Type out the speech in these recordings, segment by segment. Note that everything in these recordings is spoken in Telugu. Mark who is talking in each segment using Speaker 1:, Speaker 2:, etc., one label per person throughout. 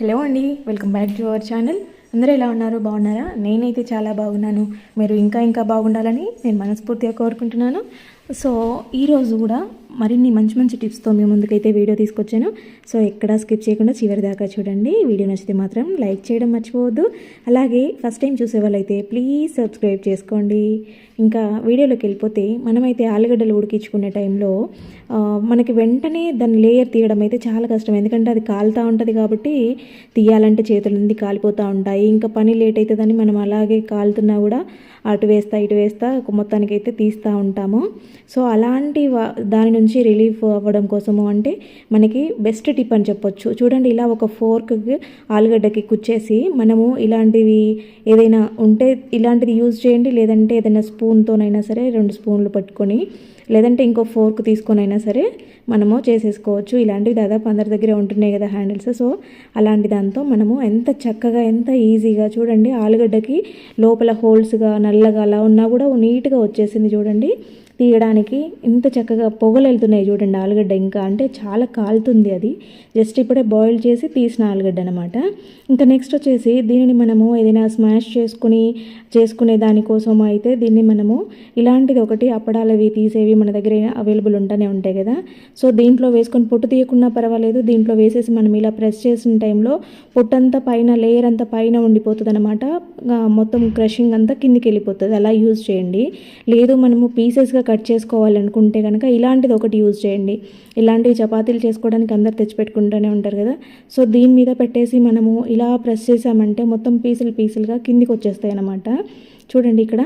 Speaker 1: హలో అండి welcome back to our channel అందరూ ఎలా ఉన్నారు? బాగున్నారా? నేనైతే చాలా బాగున్నాను. మీరు ఇంకా ఇంకా బాగుండాలని నేను మనస్ఫూర్తిగా కోరుకుంటున్నాను. సో ఈరోజు కూడా మరిన్ని మంచి మంచి టిప్స్తో మీ ముందుకైతే వీడియో తీసుకొచ్చాను. సో ఎక్కడా స్కిప్ చేయకుండా చివరి దాకా చూడండి. వీడియో నచ్చితే మాత్రం లైక్ చేయడం మర్చిపోవద్దు. అలాగే ఫస్ట్ టైం చూసే వాళ్ళైతే ప్లీజ్ సబ్స్క్రైబ్ చేసుకోండి. ఇంకా వీడియోలోకి వెళ్ళిపోతే మనమైతే ఆలుగడ్డలు ఉడికించుకునే టైంలో మనకి వెంటనే దాని లేయర్ తీయడం అయితే చాలా కష్టం. ఎందుకంటే అది కాలుతూ ఉంటుంది కాబట్టి తీయాలంటే చేతుల నుండి కాలిపోతూ ఉంటాయి. ఇంకా పని లేట్ అవుతుందని మనం అలాగే కాలుతున్నా కూడా అటు వేస్తా ఇటు వేస్తా మొత్తానికి అయితే తీస్తూ ఉంటాము. సో అలాంటి వా- దాని నుంచి రిలీఫ్ అవ్వడం కోసము అంటే మనకి బెస్ట్ టిప్ అని చెప్పొచ్చు. చూడండి ఇలా ఒక ఫోర్క్కి ఆలుగడ్డకి కుచ్చేసి మనము ఇలాంటివి ఏదైనా ఉంటే ఇలాంటిది యూజ్ చేయండి. లేదంటే ఏదైనా స్పూన్తోనైనా సరే రెండు స్పూన్లు పట్టుకొని లేదంటే ఇంకో ఫోర్క్ తీసుకొని అయినా సరే మనము చేసేసుకోవచ్చు. ఇలాంటివి దాదాపు అందరి దగ్గర ఉంటున్నాయి కదా హ్యాండిల్స్. సో అలాంటి దాంతో మనము ఎంత చక్కగా ఎంత ఈజీగా చూడండి ఆలుగడ్డకి లోపల హోల్స్గా నల్లగా అలా ఉన్నా కూడా నీట్గా వచ్చేసింది చూడండి. తీయడానికి ఇంత చక్కగా పొగలు వెళ్తున్నాయి చూడండి ఆలుగడ్డ ఇంకా. అంటే చాలా కాలుతుంది అది. జస్ట్ ఇప్పుడే బాయిల్ చేసి తీసిన ఆలుగడ్డ అనమాట ఇంకా నెక్స్ట్ వచ్చేసి దీనిని మనము ఏదైనా స్మాష్ చేసుకుని చేసుకునే దానికోసం అయితే దీన్ని మనము ఇలాంటిది ఒకటి అప్పడాలవి తీసేవి మన దగ్గర అవైలబుల్ ఉంటూనే ఉంటాయి కదా. సో దీంట్లో వేసుకొని పొట్టు తీయకున్నా పర్వాలేదు. దీంట్లో వేసేసి మనం ఇలా ప్రెస్ చేసిన టైంలో పొట్టంతా పైన లేయర్ అంతా పైన ఉండిపోతుంది అనమాట మొత్తం క్రషింగ్ అంతా కిందికి వెళ్ళిపోతుంది. అలా యూజ్ చేయండి. లేదు మనము పీసెస్గా కట్ చేసుకోవాలనుకుంటే కనుక ఇలాంటిది ఒకటి యూజ్ చేయండి. ఇలాంటివి చపాతీలు చేసుకోవడానికి అందరు తెచ్చిపెట్టుకుంటూనే ఉంటారు కదా. సో దీని మీద పెట్టేసి మనము ఇలా ప్రెస్ చేసామంటే మొత్తం పీసులు పీసులుగా కిందికి వచ్చేస్తాయి అన్నమాట. చూడండి ఇక్కడ.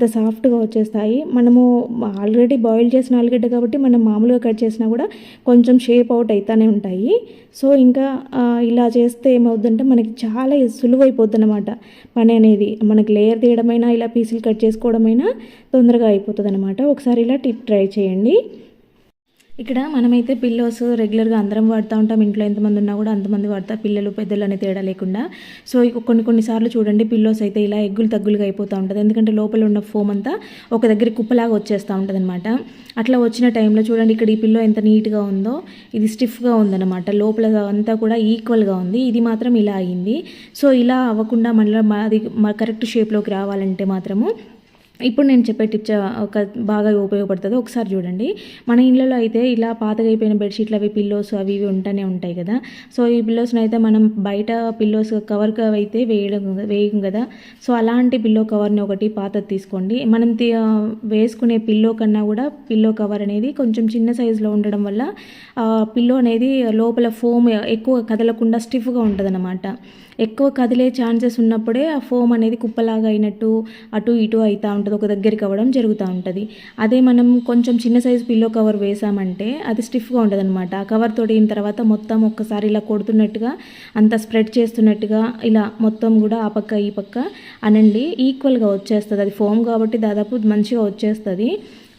Speaker 1: ఇంత సాఫ్ట్గా వచ్చేస్తాయి. మనము ఆల్రెడీ బాయిల్ చేసిన ఆలుగడ్డ కాబట్టి మనం మామూలుగా కట్ చేసినా కూడా కొంచెం షేప్ అవుట్ అవుతానే ఉంటాయి. సో ఇంకా ఇలా చేస్తే ఏమవుతుందంటే మనకి చాలా సులువైపోద్ది అనమాట పని అనేది మనకి లేయర్ తీయడమైనా ఇలా పీసులు కట్ చేసుకోవడమైనా తొందరగా అయిపోతుంది అనమాట ఒకసారి ఇలా టిప్ ట్రై చేయండి. ఇక్కడ మనమైతే పిల్లోస్ రెగ్యులర్గా అందరం వాడుతూ ఉంటాం. ఇంట్లో ఎంతమంది ఉన్నా కూడా అంతమంది వాడతా. పిల్లలు పెద్దలు అనే తేడా లేకుండా. సో కొన్ని కొన్నిసార్లు చూడండి పిల్లోస్ అయితే ఇలా ఎగ్గులు తగ్గులుగా అయిపోతూ ఉంటుంది. ఎందుకంటే లోపల ఉన్న ఫోమ్ అంతా ఒక దగ్గర కుప్పలాగా వచ్చేస్తూ ఉంటుంది అనమాట అట్లా వచ్చిన టైంలో చూడండి ఇక్కడ ఈ పిల్లో ఎంత నీట్గా ఉందో ఇది స్టిఫ్గా ఉందన్నమాట. లోపల అంతా కూడా ఈక్వల్గా ఉంది. ఇది మాత్రం ఇలా అయింది. సో ఇలా అవ్వకుండా మళ్ళీ అది కరెక్ట్ షేప్లోకి రావాలంటే మాత్రము ఇప్పుడు నేను చెప్పే టిప్ ఒక బాగా ఉపయోగపడుతుంది. ఒకసారి చూడండి. మన ఇళ్ళలో అయితే ఇలా పాతగా అయిపోయిన బెడ్షీట్లు అవి పిల్లోస్ అవి ఇవి ఉంటూనే ఉంటాయి కదా. సో ఈ పిల్లోస్ని అయితే మనం బయట పిల్లోస్ కవర్ అయితే వేయడం వేయం కదా. సో అలాంటి పిల్లో కవర్ని ఒకటి పాతది తీసుకోండి. మనం వేసుకునే పిల్లో కన్నా కూడా పిల్లో కవర్ అనేది కొంచెం చిన్న సైజులో ఉండడం వల్ల పిల్లో అనేది లోపల ఫోమ్ ఎక్కువ కదలకుండా స్టిఫ్గా ఉంటుంది ఎక్కువ కదిలే ఛాన్సెస్ ఉన్నప్పుడే ఆ ఫోమ్ అనేది కుప్పలాగా అయినట్టు అటు ఇటు అవుతూ ఉంటుంది ఒక దగ్గరికి అవ్వడం జరుగుతూ ఉంటుంది. అదే మనం కొంచెం చిన్న సైజు పిల్లో కవర్ వేసామంటే అది స్టిఫ్గా ఉంటుంది అనమాట ఆ కవర్ తోడిన తర్వాత మొత్తం ఒక్కసారి ఇలా కొడుతున్నట్టుగా అంత స్ప్రెడ్ చేస్తున్నట్టుగా ఇలా మొత్తం కూడా ఆ పక్క ఈ పక్క అనండి ఈక్వల్గా వచ్చేస్తుంది. అది ఫోమ్ కాబట్టి దాదాపు మంచిగా వచ్చేస్తుంది.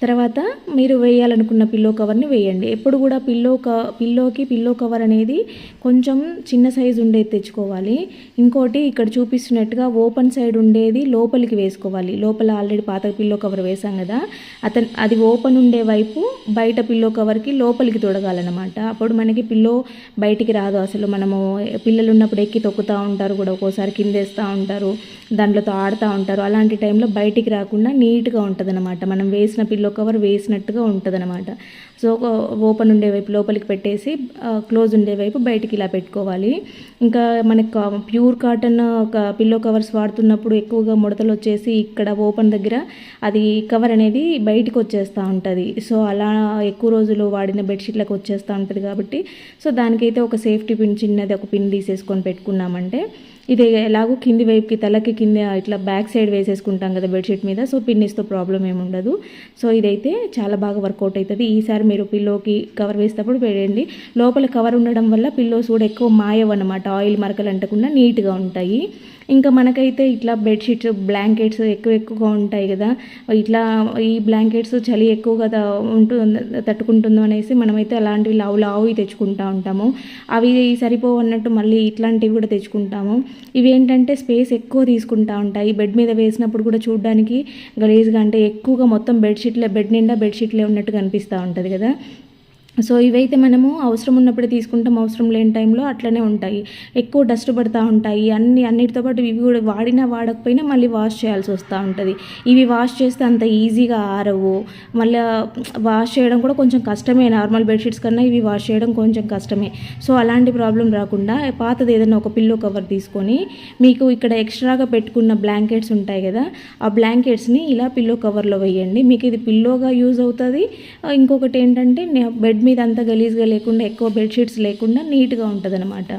Speaker 1: తర్వాత మీరు వేయాలనుకున్న పిల్లో కవర్ని వేయండి. ఎప్పుడు కూడా పిల్లో క పిల్లోకి పిల్లో కవర్ అనేది కొంచెం చిన్న సైజు ఉండేది తెచ్చుకోవాలి. ఇంకోటి ఇక్కడ చూపిస్తున్నట్టుగా ఓపెన్ సైడ్ ఉండేది లోపలికి వేసుకోవాలి. లోపల ఆల్రెడీ పాత పిల్లో కవర్ వేసాం కదా. అతను అది ఓపెన్ ఉండే వైపు బయట పిల్లో కవర్కి లోపలికి తొడగాలన్నమాట. అప్పుడు మనకి పిల్లో బయటికి రాదు అసలు. మనము పిల్లలు ఉన్నప్పుడు ఎక్కి తొక్కుతూ ఉంటారు కూడా. ఒక్కోసారి కిందేస్తూ ఉంటారు. దాంట్లోతో ఆడుతూ ఉంటారు. అలాంటి టైంలో బయటికి రాకుండా నీట్గా ఉంటుంది మనం వేసిన పిల్లో కవర్ వేసినట్టుగా ఉంటుంది సో ఓపెన్ ఉండే వైపు లోపలికి పెట్టేసి క్లోజ్ ఉండే వైపు బయటికి ఇలా పెట్టుకోవాలి. ఇంకా మనకు ప్యూర్ కాటన్ ఒక పిల్లో కవర్స్ వాడుతున్నప్పుడు ఎక్కువగా ముడతలు వచ్చేసి ఇక్కడ ఓపెన్ దగ్గర అది కవర్ అనేది బయటికి వచ్చేస్తూ ఉంటుంది. సో అలా ఎక్కువ రోజులు వాడిన బెడ్షీట్లకు వచ్చేస్తూ ఉంటుంది కాబట్టి. సో దానికైతే ఒక సేఫ్టీ పిన్ చిన్నది ఒక పిన్ తీసేసుకొని పెట్టుకున్నామంటే ఇది ఎలాగో కింది వైపుకి తలకి కింద ఇట్లా బ్యాక్ సైడ్ వేసేసుకుంటాం కదా బెడ్షీట్ మీద. సో పిన్నిస్తో ప్రాబ్లం ఏమి ఉండదు సో ఇదైతే చాలా బాగా వర్కౌట్ అవుతుంది. ఈసారి మీరు పిల్లోకి కవర్ వేసేటప్పుడు వేయండి. లోపల కవర్ ఉండడం వల్ల పిల్లోస్ కూడా ఎక్కువ మాయవన్నమాట. ఆయిల్ మరకలు అంటకుండా నీట్గా ఉంటాయి. ఇంకా మనకైతే ఇట్లా బెడ్షీట్స్ బ్లాంకెట్స్ ఎక్కువ ఎక్కువగా ఉంటాయి కదా. ఇట్లా ఈ బ్లాంకెట్స్ చలి ఎక్కువగా ఉంటు తట్టుకుంటుందో అనేసి మనమైతే అలాంటివి లావు లావువి తెచ్చుకుంటా ఉంటాము. అవి సరిపోవు అన్నట్టు మళ్ళీ ఇట్లాంటివి కూడా తెచ్చుకుంటాము. ఇవి ఏంటంటే స్పేస్ ఎక్కువ తీసుకుంటా ఉంటాయి. బెడ్ మీద వేసినప్పుడు కూడా చూడడానికి గలీజ్గా అంటే ఎక్కువగా మొత్తం బెడ్షీట్లే బెడ్ నిండా బెడ్షీట్లే ఉన్నట్టు కనిపిస్తూ ఉంటుంది కదా. సో ఇవైతే మనము అవసరం ఉన్నప్పుడే తీసుకుంటాం అవసరం లేని టైంలో అట్లనే ఉంటాయి. ఎక్కువ డస్ట్ పడుతూ ఉంటాయి. అన్ని అన్నిటితో పాటు ఇవి కూడా వాడినా వాడకపోయినా మళ్ళీ వాష్ చేయాల్సి వస్తూ ఉంటుంది. ఇవి వాష్ చేస్తే అంత ఈజీగా ఆరవు. మళ్ళీ వాష్ చేయడం కూడా కొంచెం కష్టమే. నార్మల్ బెడ్షీట్స్ కన్నా ఇవి వాష్ చేయడం కొంచెం కష్టమే. సో అలాంటి ప్రాబ్లం రాకుండా పాతది ఏదైనా ఒక పిల్లో కవర్ తీసుకొని మీకు ఇక్కడ ఎక్స్ట్రాగా పెట్టుకున్న బ్లాంకెట్స్ ఉంటాయి కదా ఆ బ్లాంకెట్స్ని ఇలా పిల్లో కవర్లో వేయండి. మీకు ఇది పిల్లోగా యూజ్ అవుతుంది. ఇంకొకటి ఏంటంటే బెడ్ మీద అంతా గలీజ్గా లేకుండా ఎక్కువ బెడ్షీట్స్ లేకుండా నీట్గా ఉంటుంది అనమాట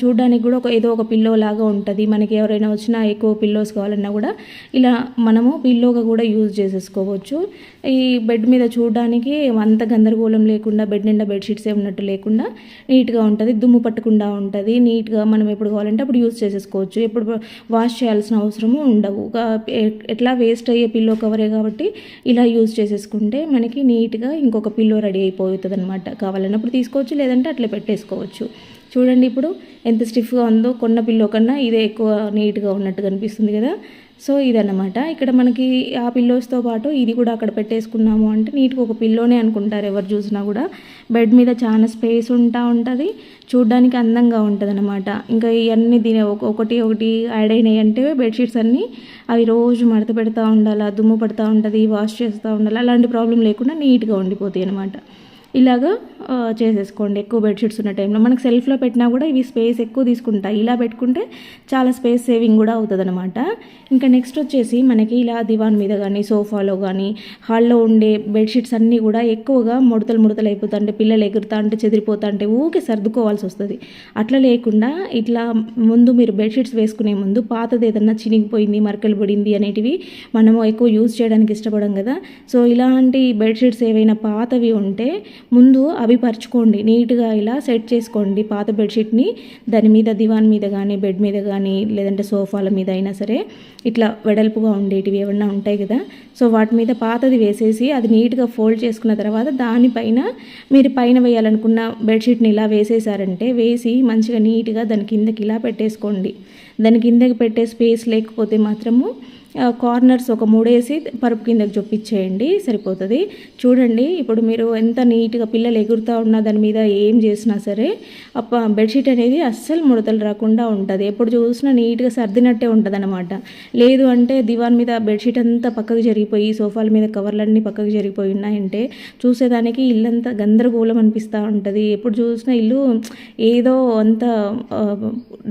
Speaker 1: చూడడానికి కూడా ఒక ఏదో ఒక పిల్లో లాగా ఉంటుంది. మనకి ఎవరైనా వచ్చినా ఎక్కువ పిల్లోస్ కావాలన్నా కూడా ఇలా మనము పిల్లోగా కూడా యూజ్ చేసేసుకోవచ్చు. ఈ బెడ్ మీద చూడడానికి అంత గందరగోళం లేకుండా బెడ్ నిండా బెడ్షీట్స్ ఏ ఉన్నట్టు లేకుండా నీట్గా ఉంటుంది. దుమ్ము పట్టకుండా ఉంటుంది. నీట్గా మనం ఎప్పుడు కావాలంటే అప్పుడు యూజ్ చేసేసుకోవచ్చు. ఎప్పుడు వాష్ చేయాల్సిన అవసరము ఉండవు. ఎట్లా వేస్ట్ అయ్యే పిల్లో కవరే కాబట్టి ఇలా యూజ్ చేసేసుకుంటే మనకి నీట్గా ఇంకొక పిల్లో రెడీ అయిపోతుంది అనమాట కావాలన్నప్పుడు తీసుకోవచ్చు లేదంటే అట్లా పెట్టేసుకోవచ్చు. చూడండి ఇప్పుడు ఎంత స్టిఫ్గా ఉందో కొన్న పిల్లో కన్నా ఇదే ఎక్కువ నీట్గా ఉన్నట్టు కనిపిస్తుంది కదా. సో ఇదన్నమాట. ఇక్కడ మనకి ఆ పిల్లోస్తో పాటు ఇది కూడా అక్కడ పెట్టేసుకున్నాము అంటే నీట్గా ఒక పిల్లోనే అనుకుంటారు ఎవరు చూసినా కూడా. బెడ్ మీద చాలా స్పేస్ ఉంటా ఉంటుంది. చూడ్డానికి అందంగా ఉంటుంది అనమాట ఇంకా ఇవన్నీ దీని ఒకటి ఒకటి యాడ్ అయినాయి అంటే బెడ్షీట్స్ అన్నీ అవి రోజు మడత పెడతా ఉండాలి దుమ్ము పడుతూ ఉంటుంది వాష్ చేస్తూ ఉండాలి అలాంటి ప్రాబ్లం లేకుండా నీట్గా ఉండిపోతాయి అనమాట ఇలాగా చేసేసుకోండి. ఎక్కువ బెడ్షీట్స్ ఉన్న టైంలో మనకు సెల్ఫ్లో పెట్టినా కూడా ఇవి స్పేస్ ఎక్కువ తీసుకుంటాయి. ఇలా పెట్టుకుంటే చాలా స్పేస్ సేవింగ్ కూడా అవుతుంది అనమాట ఇంకా నెక్స్ట్ వచ్చేసి మనకి ఇలా దివాన్ మీద కానీ సోఫాలో కానీ హాల్లో ఉండే బెడ్షీట్స్ అన్నీ కూడా ఎక్కువగా ముడతలు ముడతలు అయిపోతుంటే పిల్లలు ఎగురుతా అంటే చెదిరిపోతా అంటే ఊకే సర్దుకోవాల్సి వస్తుంది. అట్లా లేకుండా ఇట్లా ముందు మీరు బెడ్షీట్స్ వేసుకునే ముందు పాతది ఏదన్నా చినిగిపోయింది మరకలు పడింది అనేటివి మనము ఎక్కువ యూజ్ చేయడానికి ఇష్టపడం కదా. సో ఇలాంటి బెడ్షీట్స్ ఏవైనా పాతవి ఉంటే ముందు అవి పరుచుకోండి నీట్గా ఇలా సెట్ చేసుకోండి. పాత బెడ్షీట్ని దాని మీద దివాన్ మీద కానీ బెడ్ మీద కానీ లేదంటే సోఫాల మీద అయినా సరే ఇట్లా వెడల్పుగా ఉండేటివి ఏమన్నా ఉంటాయి కదా? సో వాటి మీద పాతది వేసేసి అది నీట్గా ఫోల్డ్ చేసుకున్న తర్వాత దానిపైన మీరు పైన వేయాలనుకున్న బెడ్షీట్ని ఇలా వేసేసారంటే వేసి మంచిగా నీట్గా దాని కిందకి ఇలా పెట్టేసుకోండి. దాని కిందకి పెట్టే స్పేస్ లేకపోతే మాత్రము కార్నర్స్ ఒక మూడేసి పరుపు కిందకి చొప్పించేయండి సరిపోతుంది. చూడండి ఇప్పుడు మీరు ఎంత నీట్గా పిల్లలు ఎగురుతూ ఉన్నా దాని మీద ఏం చేసినా సరే అప్ప బెడ్షీట్ అనేది అస్సలు ముడతలు రాకుండా ఉంటుంది. ఎప్పుడు చూసినా నీట్గా సర్దినట్టే ఉంటుంది అనమాట లేదు అంటే దివాన్ మీద బెడ్షీట్ అంతా పక్కకు జరిగిపోయి సోఫాల మీద కవర్లన్నీ పక్కకు జరిగిపోయి ఉన్నాయంటే చూసేదానికి ఇల్లంతా గందరగోళం అనిపిస్తూ ఉంటుంది. ఎప్పుడు చూసినా ఇల్లు ఏదో అంత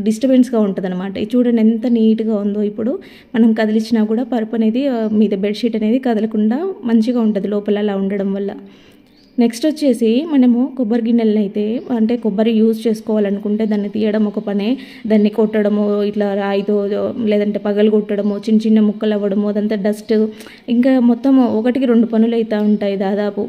Speaker 1: డిస్టర్బెన్స్గా ఉంటుంది అనమాట చూడండి ఎంత నీట్గా ఉందో ఇప్పుడు మనం కదిలించి వచ్చినా కూడా పరుపు అనేది మీద బెడ్షీట్ అనేది కదలకుండా మంచిగా ఉంటుంది లోపల అలా ఉండడం వల్ల. నెక్స్ట్ వచ్చేసి మనము కొబ్బరి గిన్నెలను అయితే అంటే కొబ్బరి యూజ్ చేసుకోవాలనుకుంటే దాన్ని తీయడం ఒక పనే. దాన్ని కొట్టడము ఇట్లా రాయితో లేదంటే పగలు కొట్టడము చిన్న చిన్న ముక్కలు అవ్వడము అదంతా డస్ట్ ఇంకా మొత్తం ఒకటికి రెండు పనులు అవుతూ ఉంటాయి దాదాపు.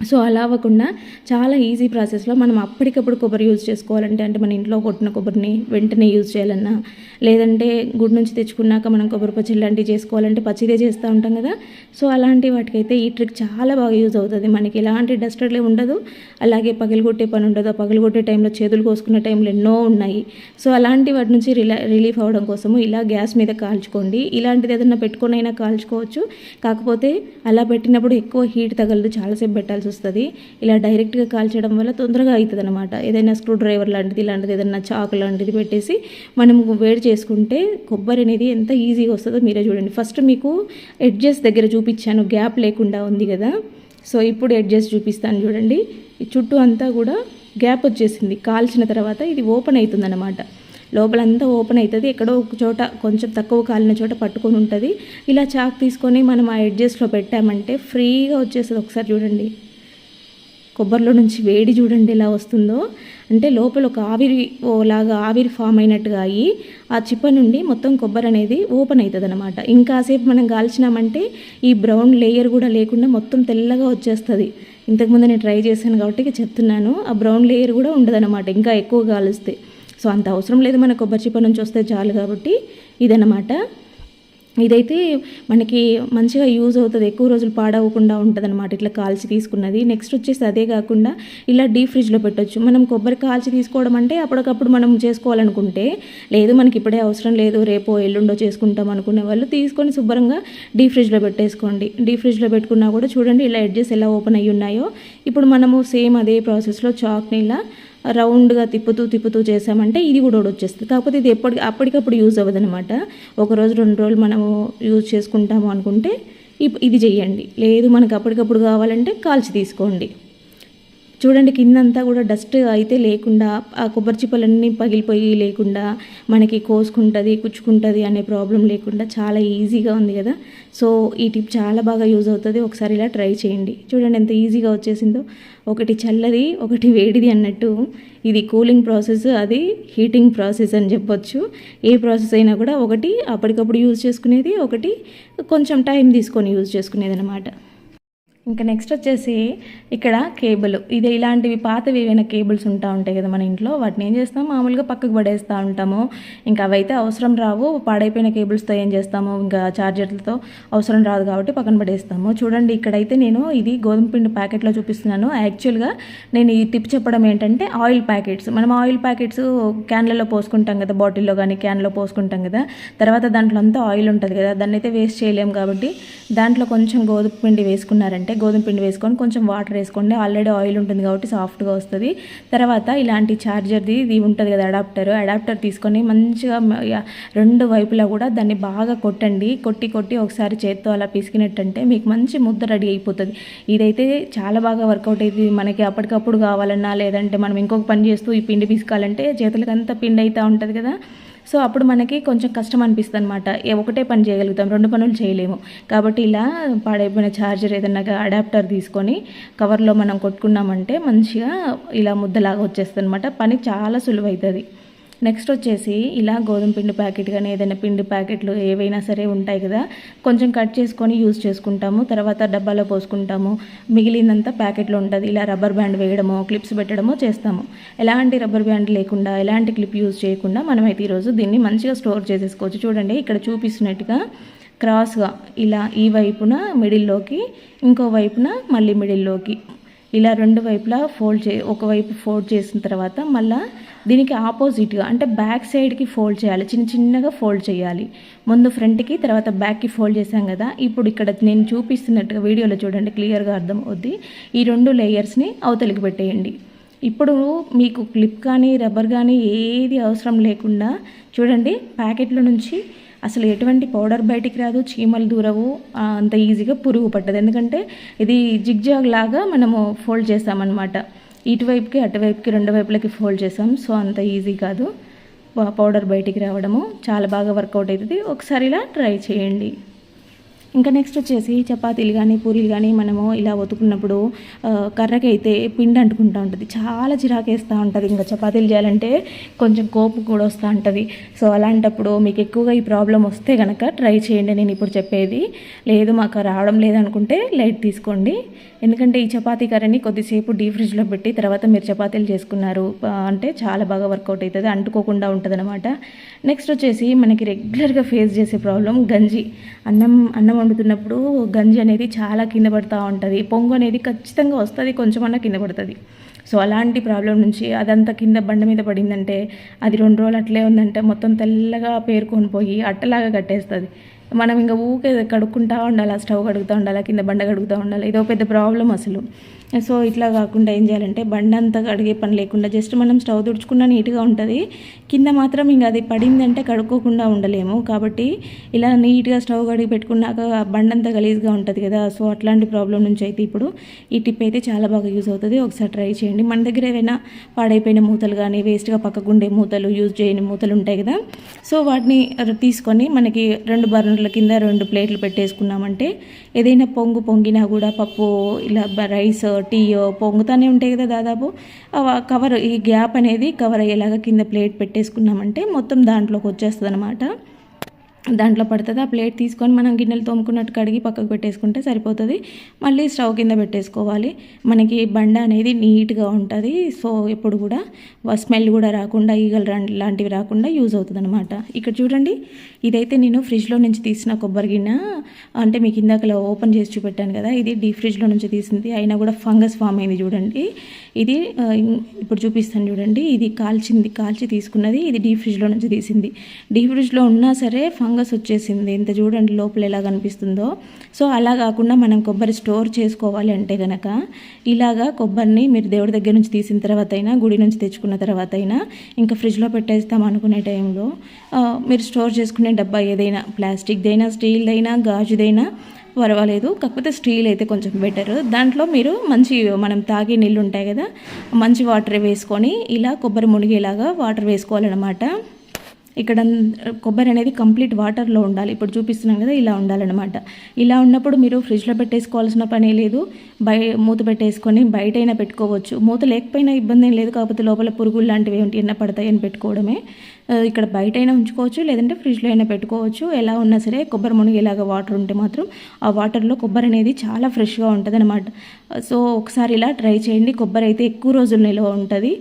Speaker 1: సో అలా అవ్వకుండా చాలా ఈజీ ప్రాసెస్లో మనం అప్పటికప్పుడు కొబ్బరి యూజ్ చేసుకోవాలంటే అంటే మన ఇంట్లో కొట్టిన కొబ్బరిని వెంటనే యూజ్ చేయాలన్నా లేదంటే గుడి నుంచి తెచ్చుకున్నాక మనం కొబ్బరి పచ్చడి లాంటివి చేసుకోవాలంటే పచ్చిదే చేస్తూ ఉంటాం కదా. సో అలాంటి వాటికైతే ఈ ట్రిక్ చాలా బాగా యూజ్ అవుతుంది. మనకి ఎలాంటి డస్టర్లే ఉండదు. అలాగే పగిలిగొట్టే పని ఉండదు. పగిలిగొట్టే టైంలో చేతులు కోసుకునే టైంలో ఎన్నో ఉన్నాయి. సో అలాంటి వాటి నుంచి రిలా రిలీఫ్ అవ్వడం కోసము ఇలా గ్యాస్ మీద కాల్చుకోండి. ఇలాంటిది ఏదైనా పెట్టుకొని అయినా కాల్చుకోవచ్చు. కాకపోతే అలా పెట్టినప్పుడు ఎక్కువ హీట్ తగలదు. చాలాసేపు పెట్టాల్సి కావాల్సి వస్తుంది ఇలా డైరెక్ట్గా కాల్చడం వల్ల తొందరగా అవుతుంది అనమాట ఏదైనా స్క్రూ డ్రైవర్ లాంటిది ఇలాంటిది ఏదైనా చాకు లాంటిది పెట్టేసి మనం వేడి చేసుకుంటే కొబ్బరి అనేది ఎంత ఈజీగా వస్తుందో మీరే చూడండి. ఫస్ట్ మీకు ఎడ్జెస్ దగ్గర చూపించాను. గ్యాప్ లేకుండా ఉంది కదా. సో ఇప్పుడు ఎడ్జెస్ చూపిస్తాను చూడండి. ఈ చుట్టూ అంతా కూడా గ్యాప్ వచ్చేసింది. కాల్చిన తర్వాత ఇది ఓపెన్ అవుతుందన్నమాట లోపలంతా ఓపెన్ అవుతుంది ఎక్కడో ఒక చోట కొంచెం తక్కువ కాలిన చోట పట్టుకొని ఉంటుంది. ఇలా చాక్ తీసుకొని మనం ఆ ఎడ్జెస్ట్లో పెట్టామంటే ఫ్రీగా వచ్చేస్తుంది. ఒకసారి చూడండి. కొబ్బరిలో నుంచి వేడి చూడండి ఎలా వస్తుందో. అంటే లోపల ఒక ఆవిరి ఓలాగా ఆవిరి ఫామ్ అయినట్టుగా అయ్యి ఆ చిప్ప నుండి మొత్తం కొబ్బరి అనేది ఓపెన్ అవుతుంది అనమాట ఇంకాసేపు మనం కాల్చినామంటే ఈ బ్రౌన్ లేయర్ కూడా లేకుండా మొత్తం తెల్లగా వచ్చేస్తుంది. ఇంతకుముందు నేను ట్రై చేశాను కాబట్టి చెప్తున్నాను. ఆ బ్రౌన్ లేయర్ కూడా ఉండదన్నమాట ఇంకా ఎక్కువ కాలుస్తే సో అంత అవసరం లేదు మన కొబ్బరి చిప్ప నుంచి వస్తే చాలు కాబట్టి ఇదన్నమాట. ఇదైతే మనకి మంచిగా యూజ్ అవుతుంది ఎక్కువ రోజులు పాడవకుండా ఉంటుంది అనమాట ఇట్లా కాల్చి తీసుకున్నది. నెక్స్ట్ వచ్చేసి అదే కాకుండా ఇలా డీప్ ఫ్రిడ్జ్లో పెట్టొచ్చు. మనం కొబ్బరి కాల్చి తీసుకోవడం అంటే అప్పటికప్పుడు మనం చేసుకోవాలనుకుంటే లేదు మనకి ఇప్పుడే అవసరం లేదు రేపో ఎల్లుండో చేసుకుంటాం అనుకునే వాళ్ళు తీసుకొని శుభ్రంగా డీప్ ఫ్రిడ్జ్లో పెట్టేసుకోండి. డీప్ ఫ్రిడ్జ్లో పెట్టుకున్నా కూడా చూడండి ఇలా ఎడ్జెస్ ఎలా ఓపెన్ అయ్యి ఉన్నాయో. ఇప్పుడు మనము సేమ్ అదే ప్రాసెస్లో చాక్ని ఇలా రౌండ్గా తిప్పుతూ తిప్పుతూ చేసామంటే ఇది కూడా వచ్చేస్తుంది కాకపోతే ఇది ఎప్పటి అప్పటికప్పుడు యూజ్ అవ్వదు అనమాట ఒకరోజు రెండు రోజులు మనము యూజ్ చేసుకుంటాము అనుకుంటే ఇప్- ఇది చేయండి. లేదు మనకు అప్పటికప్పుడు కావాలంటే కాల్చి తీసుకోండి. చూడండి కిందంతా కూడా డస్ట్ అయితే లేకుండా ఆ కొబ్బరి చిప్పలన్నీ పగిలిపోయి లేకుండా మనకి కోసుకుంటుంది కుచ్చుకుంటుంది అనే ప్రాబ్లం లేకుండా చాలా ఈజీగా ఉంది కదా. సో ఈ టిప్ చాలా బాగా యూజ్ అవుతుంది. ఒకసారి ఇలా ట్రై చేయండి. చూడండి ఎంత ఈజీగా వచ్చేసిందో. ఒకటి చల్లది ఒకటి వేడిది అన్నట్టు. ఇది కూలింగ్ ప్రాసెస్ అది హీటింగ్ ప్రాసెస్ అని చెప్పొచ్చు. ఏ ప్రాసెస్ అయినా కూడా ఒకటి అప్పటికప్పుడు యూజ్ చేసుకునేది ఒకటి కొంచెం టైం తీసుకొని యూజ్ చేసుకునేది అనమాట ఇంకా నెక్స్ట్ వచ్చేసి ఇక్కడ కేబుల్. ఇది ఇలాంటివి పాతవి ఏవైనా కేబుల్స్ ఉంటా ఉంటాయి కదా మన ఇంట్లో వాటిని ఏం చేస్తాం? మామూలుగా పక్కకు పడేస్తూ ఉంటాము. ఇంకా అవైతే అవసరం రావు. పాడైపోయిన కేబుల్స్తో ఏం చేస్తాము? ఇంకా ఛార్జర్లతో అవసరం రాదు కాబట్టి పక్కన పడేస్తాము. చూడండి ఇక్కడైతే నేను ఇది గోధుమ పిండి ప్యాకెట్లో చూపిస్తున్నాను. యాక్చువల్గా నేను ఈ టిప్ చెప్పడం ఏంటంటే ఆయిల్ ప్యాకెట్స్. మనం ఆయిల్ ప్యాకెట్స్ క్యాన్లలో పోసుకుంటాం కదా బాటిల్లో కానీ క్యాన్లో పోసుకుంటాం కదా. తర్వాత దాంట్లో అంతా ఆయిల్ ఉంటుంది కదా దాన్ని అయితే వేస్ట్ చేయలేము కాబట్టి దాంట్లో కొంచెం గోధుమ పిండి వేసుకున్నారంటే గోధుమ పిండి వేసుకొని కొంచెం వాటర్ వేసుకోండి. ఆల్రెడీ ఆయిల్ ఉంటుంది కాబట్టి సాఫ్ట్గా వస్తుంది. తర్వాత ఇలాంటి ఛార్జర్ది ఇది ఉంటుంది కదా అడాప్టర్. అడాప్టర్ తీసుకొని మంచిగా రెండు వైపులా కూడా దాన్ని బాగా కొట్టండి. కొట్టి కొట్టి ఒకసారి చేత్తో అలా పిసికినట్టంటే మీకు మంచి ముద్ద రెడీ అయిపోతుంది. ఇదైతే చాలా బాగా వర్కౌట్ అవుతుంది మనకి అప్పటికప్పుడు కావాలన్నా లేదంటే మనం ఇంకొక పని చేస్తూ ఈ పిండి పిసుకోవాలంటే చేతులకంతా పిండి అవుతూ ఉంటుంది కదా. సో అప్పుడు మనకి కొంచెం కష్టం అనిపిస్తుంది అనమాట ఒకటే పని చేయగలుగుతాం రెండు పనులు చేయలేము. కాబట్టి ఇలా పాడైపోయిన ఛార్జర్ ఏదైనా అడాప్టర్ తీసుకొని కవర్లో మనం కొట్టుకున్నామంటే మంచిగా ఇలా ముద్దలాగా వచ్చేస్తుంది అనమాట పని చాలా సులువైతుంది. నెక్స్ట్ వచ్చేసి ఇలా గోధుమ పిండి ప్యాకెట్ కానీ ఏదైనా పిండి ప్యాకెట్లు ఏవైనా సరే ఉంటాయి కదా కొంచెం కట్ చేసుకొని యూజ్ చేసుకుంటాము. తర్వాత డబ్బాలో పోసుకుంటాము. మిగిలినంత ప్యాకెట్లో ఉంటుంది. ఇలా రబ్బర్ బ్యాండ్ వేయడమో క్లిప్స్ పెట్టడమో చేస్తాము. ఎలాంటి రబ్బర్ బ్యాండ్ లేకుండా ఎలాంటి క్లిప్ యూజ్ చేయకుండా మనమైతే ఈరోజు దీన్ని మంచిగా స్టోర్ చేసేసుకోవచ్చు. చూడండి ఇక్కడ చూపిస్తున్నట్టుగా క్రాస్గా ఇలా ఈ వైపున మిడిల్లోకి ఇంకో వైపున మళ్ళీ మిడిల్లోకి ఇలా రెండు వైపులా ఫోల్డ్ చే ఒకవైపు ఫోల్డ్ చేసిన తర్వాత మళ్ళీ దీనికి ఆపోజిట్గా అంటే బ్యాక్ సైడ్కి ఫోల్డ్ చేయాలి. చిన్న చిన్నగా ఫోల్డ్ చేయాలి. ముందు ఫ్రంట్కి తర్వాత బ్యాక్కి ఫోల్డ్ చేశాం కదా. ఇప్పుడు ఇక్కడ నేను చూపిస్తున్నట్టుగా వీడియోలో చూడండి క్లియర్గా అర్థం అవుద్ది ఈ రెండు లేయర్స్ని అవతలికి పెట్టేయండి. ఇప్పుడు మీకు క్లిప్ కానీ రబ్బర్ కానీ ఏది అవసరం లేకుండా చూడండి ప్యాకెట్లో నుంచి అసలు ఎటువంటి పౌడర్ బయటికి రాదు చీమలు దూరవు అంత ఈజీగా పురుగు పట్టదు. ఎందుకంటే ఇది జిగ్జాగ్ లాగా మనము ఫోల్డ్ చేస్తామన్నమాట. ఇటువైపుకి అటువైపుకి రెండు వైపులకి ఫోల్డ్ చేసాం సో అంత ఈజీ కాదు. పౌడర్ బయటికి రావడము. చాలా బాగా వర్కౌట్ అవుతుంది. ఒకసారి ఇలా ట్రై చేయండి. ఇంకా నెక్స్ట్ వచ్చేసి చపాతీలు కానీ పూరీలు కానీ మనము ఇలా ఒతుకున్నప్పుడు కర్రకైతే పిండి అంటుకుంటూ ఉంటుంది. చాలా చిరాకేస్తూ ఉంటుంది. ఇంకా చపాతీలు చేయాలంటే కొంచెం కోపం కూడా వస్తూ ఉంటుంది. సో అలాంటప్పుడు మీకు ఎక్కువగా ఈ ప్రాబ్లం వస్తే కనుక ట్రై చేయండి. నేను ఇప్పుడు చెప్పేది లేదు మాకు రావడం లేదనుకుంటే లైట్ తీసుకోండి. ఎందుకంటే ఈ చపాతీ కర్రని కొద్దిసేపు డీ ఫ్రిడ్జ్లో పెట్టి తర్వాత మీరు చపాతీలు చేసుకున్నారు. అంటే చాలా బాగా వర్కౌట్ అవుతుంది అంటుకోకుండా ఉంటుంది అనమాట నెక్స్ట్ వచ్చేసి మనకి రెగ్యులర్గా ఫేస్ చేసే ప్రాబ్లం గంజి. అన్నం అన్నం వండుతున్నప్పుడు గంజి అనేది చాలా కింద పడుతూ ఉంటుంది. పొంగు అనేది ఖచ్చితంగా వస్తుంది కొంచెమన్నా కింద పడుతుంది. సో అలాంటి ప్రాబ్లం నుంచి అదంతా కింద బండ మీద పడిందంటే అది రెండు రోజులు అట్లే ఉందంటే మొత్తం తెల్లగా పేరుకొని పోయి అట్టలాగా కట్టేస్తుంది. మనం ఇంకా ఊకే కడుక్కుంటా ఉండాలి ఆ స్టవ్ కడుగుతూ ఉండాలి కింద బండ కడుగుతూ ఉండాలి ఇదో పెద్ద ప్రాబ్లం అసలు. సో ఇట్లా కాకుండా ఏం చేయాలంటే బండంతా కడిగే పని లేకుండా జస్ట్ మనం స్టవ్ తుడుచుకున్నా నీట్గా ఉంటుంది. కింద మాత్రం ఇంకా అది పడిందంటే కడుక్కోకుండా ఉండలేము. కాబట్టి ఇలా నీట్గా స్టవ్ కడిగి పెట్టుకున్నాక ఆ అంతా గలీజ్గా ఉంటుంది కదా. సో అట్లాంటి ప్రాబ్లం నుంచి అయితే ఇప్పుడు ఈ టిప్ అయితే చాలా బాగా యూజ్ అవుతుంది. ఒకసారి ట్రై చేయండి. మన దగ్గర ఏవైనా పాడైపోయిన మూతలు కానీ వేస్ట్గా పక్కకుండే మూతలు యూజ్ చేయని మూతలు ఉంటాయి కదా. సో వాటిని తీసుకొని మనకి రెండు బర్నర్ల కింద రెండు ప్లేట్లు పెట్టేసుకున్నామంటే ఏదైనా పొంగు పొంగినా కూడా పప్పు ఇలా రైస్ టీ పొంగుతూనే ఉంటాయి కదా దాదాపు. కవర్ ఈ గ్యాప్ అనేది కవర్ అయ్యేలాగా కింద ప్లేట్ పెట్టేసుకున్నామంటే మొత్తం దాంట్లోకి వచ్చేస్తుంది అనమాట దాంట్లో పడుతుంది. ఆ ప్లేట్ తీసుకొని మనం గిన్నెలు తోముకున్నట్టు కడిగి పక్కకు పెట్టేసుకుంటే సరిపోతుంది. మళ్ళీ స్టవ్ కింద పెట్టేసుకోవాలి. మనకి బండ అనేది నీట్గా ఉంటుంది. సో ఎప్పుడు కూడా స్మెల్ కూడా రాకుండా ఈగలు లాంటివి రాకుండా యూజ్ అవుతుంది అనమాట ఇక్కడ చూడండి ఇదైతే నేను ఫ్రిడ్జ్లో నుంచి తీసిన కొబ్బరి గిన్నె. అంటే మీకు ఇందాక ఓపెన్ చేసి చూపెట్టాను కదా ఇది డీ ఫ్రిడ్జ్లో నుంచి తీసింది. అయినా కూడా ఫంగస్ ఫామ్ అయింది చూడండి. ఇది ఇప్పుడు చూపిస్తాను చూడండి. ఇది కాల్చింది కాల్చి తీసుకున్నది. ఇది డీ ఫ్రిడ్జ్లో నుంచి తీసింది. డీ ఫ్రిడ్జ్లో ఉన్నా సరే ఫంగస్ వచ్చేసింది. ఇంత చూడండి లోపల ఎలా కనిపిస్తుందో. సో అలా కాకుండా మనం కొబ్బరి స్టోర్ చేసుకోవాలి అంటే కనుక ఇలాగా కొబ్బరిని మీరు దేవుడి దగ్గర నుంచి తీసిన తర్వాత అయినా గుడి నుంచి తెచ్చుకున్న తర్వాత అయినా ఇంకా ఫ్రిడ్జ్లో పెట్టేస్తాం అనుకునే టైంలో మీరు స్టోర్ చేసుకునే డబ్బా ఏదైనా ప్లాస్టిక్దైనా స్టీల్దైనా గాజుదైనా పర్వాలేదు. కాకపోతే స్టీల్ అయితే కొంచెం బెటర్. దాంట్లో మీరు మంచి మనం తాగే నీళ్ళు ఉంటాయి కదా మంచి వాటర్ వేసుకొని ఇలా కొబ్బరి మునిగేలాగా వాటర్ వేసుకోవాలన్నమాట. ఇక్కడ కొబ్బరి అనేది కంప్లీట్ వాటర్లో ఉండాలి. ఇప్పుడు చూపిస్తున్నాం కదా ఇలా ఉండాలన్నమాట. ఇలా ఉన్నప్పుడు మీరు ఫ్రిడ్జ్లో పెట్టేసుకోవాల్సిన పని లేదు. బయ మూత పెట్టేసుకొని బయటైనా పెట్టుకోవచ్చు. మూత లేకపోయినా ఇబ్బంది ఏం లేదు. కాకపోతే లోపల పురుగులు లాంటివి ఏంటి ఎన్న పడతాయని పెట్టుకోవడమే. ఇక్కడ బయటైనా ఉంచుకోవచ్చు లేదంటే ఫ్రిడ్జ్లో అయినా పెట్టుకోవచ్చు. ఎలా ఉన్నా సరే కొబ్బరి మునిగేలాగా వాటర్ ఉంటే మాత్రం ఆ వాటర్లో కొబ్బరి అనేది చాలా ఫ్రెష్గా ఉంటుంది అనమాట సో ఒకసారి ఇలా ట్రై చేయండి. కొబ్బరి అయితే ఎక్కువ రోజులు నిల్వ ఉంటుంది.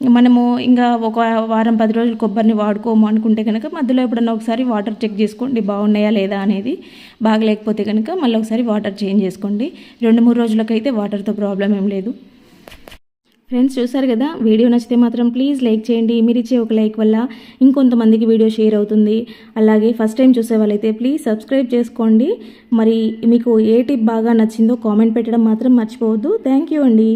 Speaker 1: మనము ఇంకా ఒక వారం పది రోజులు కొబ్బరిని వాడుకోము అనుకుంటే కనుక మధ్యలో ఎప్పుడన్నా ఒకసారి వాటర్ చెక్ చేసుకోండి బాగున్నాయా లేదా అనేది. బాగలేకపోతే కనుక మళ్ళీ ఒకసారి వాటర్ చేంజ్ చేసుకోండి. రెండు మూడు రోజులకైతే వాటర్తో ప్రాబ్లం ఏం లేదు. ఫ్రెండ్స్ చూసారు కదా? వీడియో నచ్చితే మాత్రం ప్లీజ్ లైక్ చేయండి. మీరు ఇచ్చే ఒక లైక్ వల్ల ఇంకొంతమందికి వీడియో షేర్ అవుతుంది. అలాగే ఫస్ట్ టైం చూసే వాళ్ళైతే ప్లీజ్ సబ్స్క్రైబ్ చేసుకోండి. మరి మీకు ఏ టిప్ బాగా నచ్చిందో కామెంట్ పెట్టడం మాత్రం మర్చిపోవద్దు. థ్యాంక్ యూ అండి.